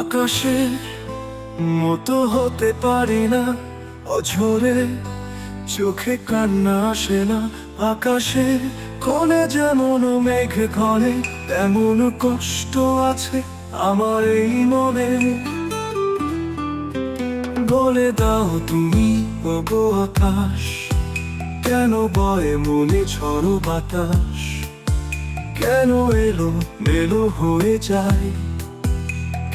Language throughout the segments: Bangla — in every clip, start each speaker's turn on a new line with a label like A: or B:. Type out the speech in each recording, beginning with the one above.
A: আকাশে মতো হতে পারি না, অঝরে চোখে কান্না আসে না, আকাশে কোণে যেমন মেঘ ঘরে, তেমন কষ্ট আছে আমার এই মনে। বলে দাও তুমি, ওগো আকাশ, কেন বয়ে মনে ঝড় বাতাস? কেন এলো, মেলো হয়ে যায়?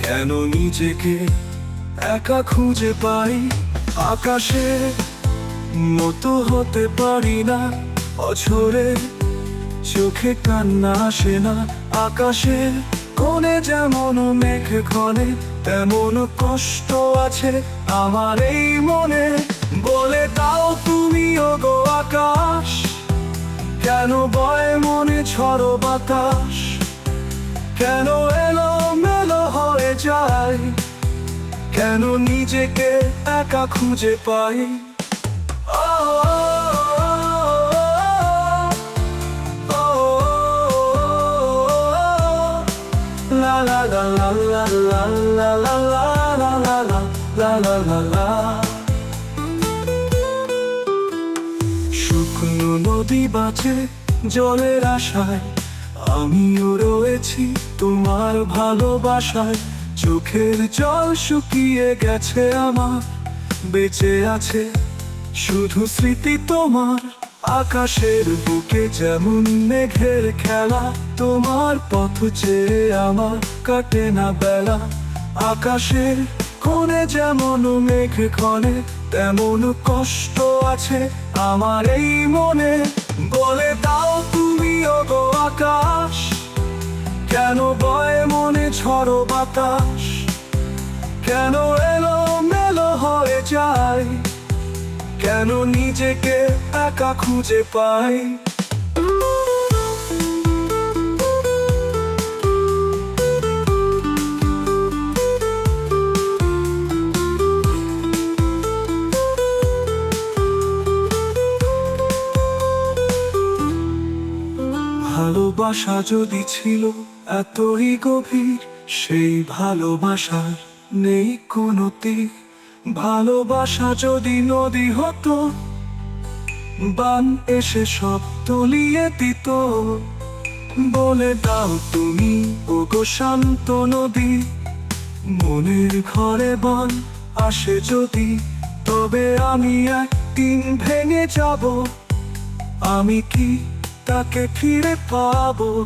A: কেন নিজেকে একা খুঁজে পাই? আকাশে মতো হতে পারি না, অঝরে চোখে কান্না আসে না। আকাশে কোণে যেমন মেঘ ঘনে, তেমন কষ্ট আছে আমার এই মনে। বলে দাও তুমি গো আকাশ, কেন বয় মনে ঝড় বাতাস? কেন কেন নিজেকে একা খুঁজে পাই লা লা লা লা লা লা লা লা লা শুকনো নদী বাঁচে জলের আশায় আমিও রয়েছি তোমার ভালোবাসায় চোখের জল শুকিয়ে গেছে আমার, বেঁচে আছে শুধু স্মৃতি তোমার। আকাশের বুকে যেমন মেঘের খেলা, তোমার পথ চেয়ে আমার কাটে না বেলা। আকাশের কোণে যেমন মেঘ ক্ষণে, তেমন কষ্ট আছে আমার এই মনে। বলে দাও তুমি, ওগো আকাশ, কেন বাতাস কেন এলো মেলো হয়ে যায়? কেন নিজেকে একা খুঁজে পাই? ভালোবাসা যদি ছিল এতই গভীর সেই ভালোবাসার নেই কোনো তীর। ভালোবাসা যদি নদী হতো, বান এসে সব তলিয়ে দিত। বলে দাও তুমি, ওগো শান্ত নদী, মনের ঘরে বান আসে যদি, তবে আমি একদিন ভেঙে যাব। আমি কি তাকে ফিরে পাবো?